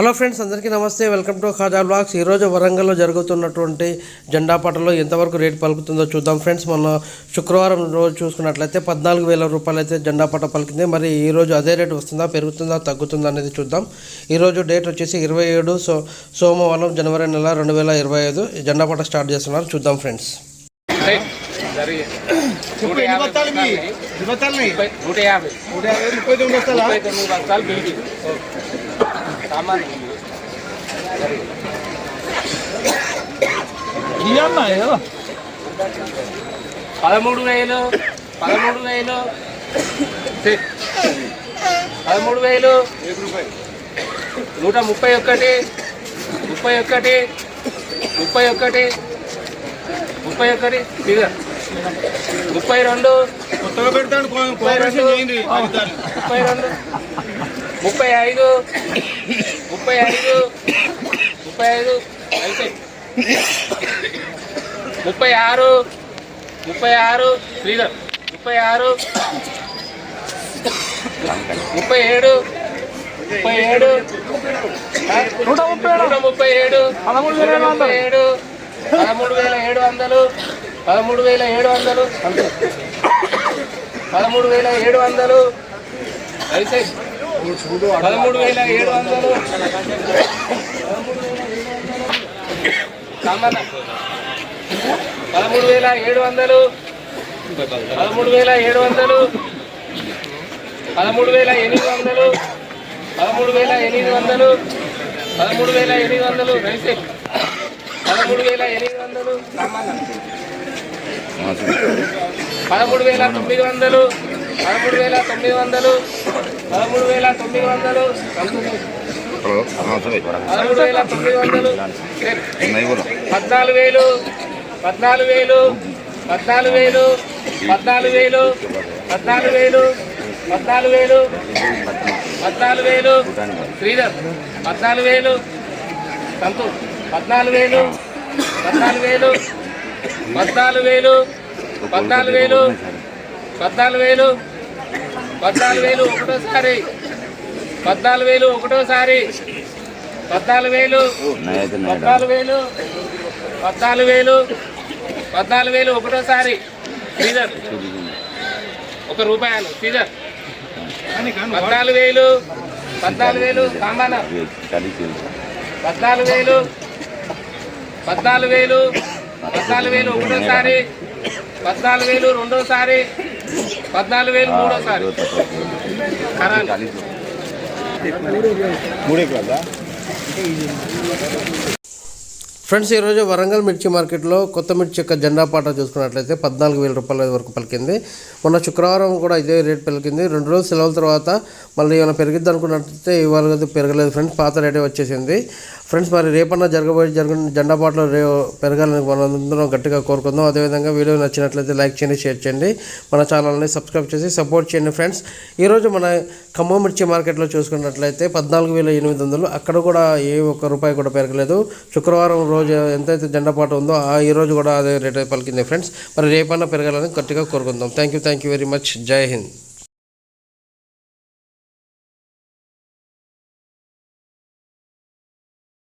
Hello friends అందరికీ నమస్తే. Welcome to Khaja blogs. ఈరోజు వరంగల్లో జరుగుతున్నటువంటి జెండా పాటలో ఎంతవరకు రేటు పలుకుతుందో చూద్దాం ఫ్రెండ్స్. మొన్న శుక్రవారం రోజు చూసుకున్నట్లయితే పద్నాలుగు వేల రూపాయలు అయితే జెండా పాట పలికింది. మరి ఈ రోజు అదే రేటు వస్తుందా పెరుగుతుందా తగ్గుతుందా అనేది చూద్దాం. ఈరోజు డేట్ వచ్చేసి ఇరవై ఏడు సో సోమవారం జనవరి నెల రెండు వేల ఇరవై ఐదు. జెండా పాట స్టార్ట్ చేస్తున్నారు. చూద్దాం ఫ్రెండ్స్? నూట యాభై. నూట యాభై, ముప్పై తొమ్మిది బస్తాలా? పదమూడు వేలు పదమూడు వేలు. పదమూడు వేలు. నూట ముప్పై ఒక్కటి ముప్పై ఒక్కటి ముప్పై ఒకటి ముప్పై ఒకటి ఫిగర్ ముప్పై రెండు. ముప్పై రెండు. ముప్పై ఐదు. ముప్పై ఐదు. ముప్పై ఐదు. ముప్పై ఆరు. ముప్పై ఆరు. శ్రీధర్ ముప్పై ఆరు. ముప్పై ఏడు. ముప్పై ఏడు. నూట ముప్పై నూట ముప్పై ఏడు. పదమూడు వేల ముప్పై ఏడు. పదమూడు వేల ఏడు వందలు. పదమూడు వేల ఏడు వందలు. పదమూడు వేల ఏడు వందలు. అయితే పదమూడు వేల ఏడు వందలు పదమూడు వేల ఏడు వందలు పదమూడు వేల ఏడు వందలు పదమూడు వేల ఎనిమిది వందలు పదమూడు వేల ఎనిమిది వందలు పదమూడు వేల ఎనిమిది వందలు రైతే పదమూడు వేల ఎనిమిది వందలు పదమూడు వేల తొమ్మిది వందలు పదమూడు వేల తొమ్మిది వందలు పదమూడు వేల తొమ్మిది వందలు పదమూడు వేల తొమ్మిది వందలు పద్నాలుగు వేలు పద్నాలుగు వేలు పద్నాలుగు వేలు పద్నాలుగు వేలు పద్నాలుగు వేలు పద్నాలుగు వేలు పద్నాలుగు వేలు శ్రీధర్ పద్నాలుగు వేలు సంతోష్ పద్నాలుగు వేలు పద్నాలుగు వేలు పద్నాలుగు వేలు పద్నాలుగు వేలు పద్నాలుగు వేలు పద్నాలుగు వేలు ఒకటోసారి. పద్నాలుగు వేలు ఒకటోసారి. పద్నాలుగు వేలు పద్నాలుగు వేలు. పద్నాలుగు వేలు. పద్నాలుగు వేలు ఒకటోసారి. శ్రీధర్ ఒక రూపాయలు. కాను, పద్నాలుగు వేలు. పద్నాలుగు వేలు సామాన పద్నాలుగు వేలు. పద్నాలుగు వేలు. పద్నాలుగు వేలు ఒకటోసారి. పద్నాలుగు వేలు రెండోసారి. పద్నాలుగు వేలు మూడోసారి మూడే కదా ఫ్రెండ్స్ ఈరోజు వరంగల్ మిర్చి మార్కెట్లో కొత్త మిర్చి యొక్క జెండా పాట చూసుకున్నట్లయితే పద్నాలుగు వేల రూపాయల వరకు పలికింది. మొన్న శుక్రవారం కూడా ఇదే రేట్ పలికింది. రెండు రోజులు సెలవుల తర్వాత మళ్ళీ ఏమైనా పెరిగిద్ది అనుకున్నట్లయితే ఇవాళ పెరగలేదు ఫ్రెండ్స్ పాత రేటే వచ్చేసింది. ఫ్రెండ్స్ మరి రేపన్నా జరగబోయే జరగ జెండా పాటలు రే పెరగాలని మనందరం గట్టిగా కోరుకుందాం. అదేవిధంగా వీడియో నచ్చినట్లయితే లైక్ చేయండి షేర్ చేయండి. మన ఛానల్ని సబ్స్క్రైబ్ చేసి సపోర్ట్ చేయండి ఫ్రెండ్స్. ఈరోజు మన ఖమ్మం మిర్చి మార్కెట్లో చూసుకున్నట్లయితే పద్నాలుగు వేల ఎనిమిది వందలు. అక్కడ కూడా ఏ ఒక్క రూపాయి కూడా పెరగలేదు. శుక్రవారం రోజు ఎంతైతే జెండా పాట ఉందో ఆ ఈ రోజు కూడా అదే రేట్ పలికింది ఫ్రెండ్స్ మరి రేపన్నా పెరగాలని గట్టిగా కోరుకుందాం. Thank you thank you very much Jai Hind